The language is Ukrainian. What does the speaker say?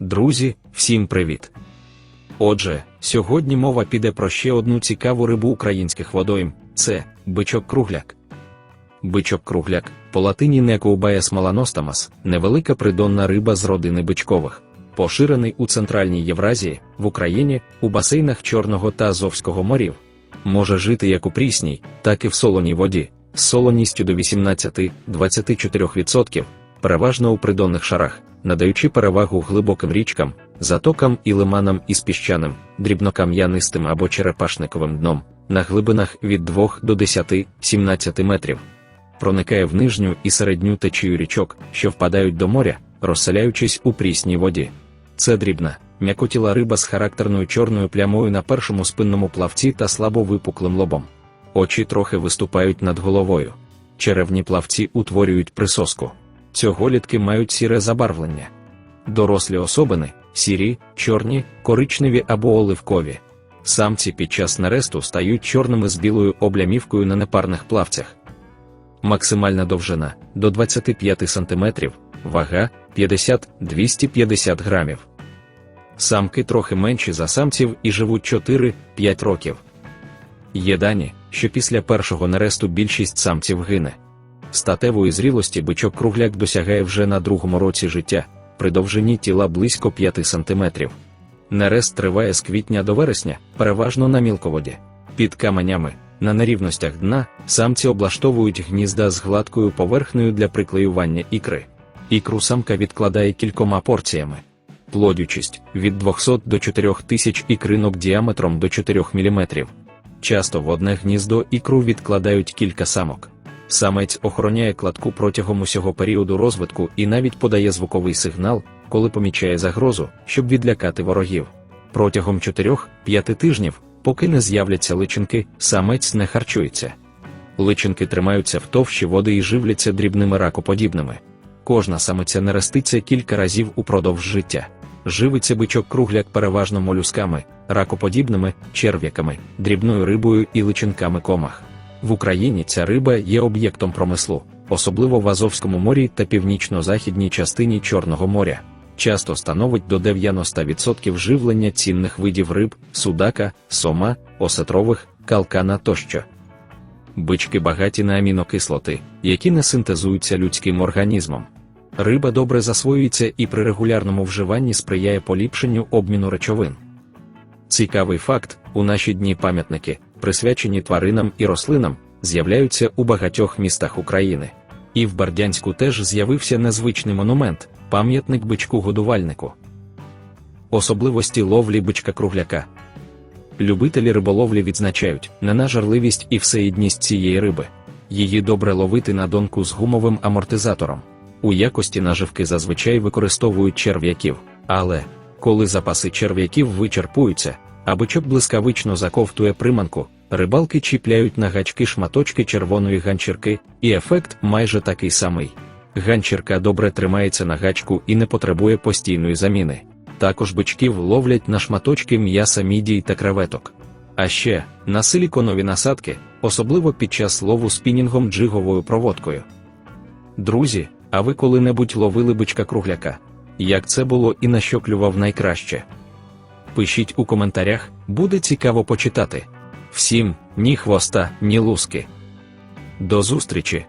Друзі, всім привіт! Отже, сьогодні мова піде про ще одну цікаву рибу українських водойм це бичок кругляк. Бичок кругляк по латині Некоубаес маланостамас, невелика придонна риба з родини бичкових, поширений у Центральній Євразії, в Україні, у басейнах Чорного та Азовського морів. Може жити як у прісній, так і в солоній воді, з солоністю до 18-24%, переважно у придонних шарах, надаючи перевагу глибоким річкам, затокам і лиманам із піщаним, дрібнокам'янистим або черепашниковим дном, на глибинах від 2 до 10-17 метрів. Проникає в нижню і середню течію річок, що впадають до моря, розселяючись у прісній воді. Це дрібна, м'якотіла риба з характерною чорною плямою на першому спинному плавці та слабо випуклим лобом. Очі трохи виступають над головою. Черевні плавці утворюють присоску. Цьоголітки мають сіре забарвлення. Дорослі особини сірі, чорні, коричневі або оливкові. Самці під час нересту стають чорними з білою облямівкою на непарних плавцях. Максимальна довжина до 25 см, вага 50-250 грамів. Самки трохи менші за самців і живуть 4-5 років. Є дані, що після першого нересту більшість самців гине. Статевої зрілості бичок кругляк досягає вже на другому році життя, при довжині тіла близько 5 см. Нерест триває з квітня до вересня, переважно на мілководі. Під каменями, на нерівностях дна, самці облаштовують гнізда з гладкою поверхнею для приклеювання ікри. Ікру самка відкладає кількома порціями. Плодючість від 200 до 4000 ікринок діаметром до 4 мм. Часто в одне гніздо ікру відкладають кілька самок. Самець охороняє кладку протягом усього періоду розвитку і навіть подає звуковий сигнал, коли помічає загрозу, щоб відлякати ворогів. Протягом 4-5 тижнів, поки не з'являться личинки, самець не харчується. Личинки тримаються в товщі води і живляться дрібними ракоподібними. Кожна самиця нереститься кілька разів упродовж життя. Живиться бичок кругляк переважно молюсками, ракоподібними, черв'яками, дрібною рибою і личинками комах. В Україні ця риба є об'єктом промислу, особливо в Азовському морі та північно-західній частині Чорного моря. Часто становить до 90% живлення цінних видів риб, судака, сома, осетрових, калкана тощо. Бички багаті на амінокислоти, які не синтезуються людським організмом. Риба добре засвоюється і при регулярному вживанні сприяє поліпшенню обміну речовин. Цікавий факт: у наші дні пам'ятники, присвячені тваринам і рослинам, з'являються у багатьох містах України. І в Бердянську теж з'явився незвичний монумент пам'ятник бичку-годувальнику. Особливості ловлі бичка кругляка. Любителі риболовлі відзначають ненажерливість і всеїдність цієї риби. Її добре ловити на донку з гумовим амортизатором. У якості наживки зазвичай використовують черв'яків, але коли запаси черв'яків вичерпуються, а бичок блискавично заковтує приманку, рибалки чіпляють на гачки шматочки червоної ганчірки, і ефект майже такий самий. Ганчірка добре тримається на гачку і не потребує постійної заміни. Також бичків ловлять на шматочки м'яса мідій та креветок. А ще на силіконові насадки, особливо під час лову спінінгом джиговою проводкою. Друзі, а ви коли-небудь ловили бичка кругляка? Як це було і на що клював найкраще? Пишіть у коментарях, буде цікаво почитати. Всім ні хвоста, ні луски. До зустрічі!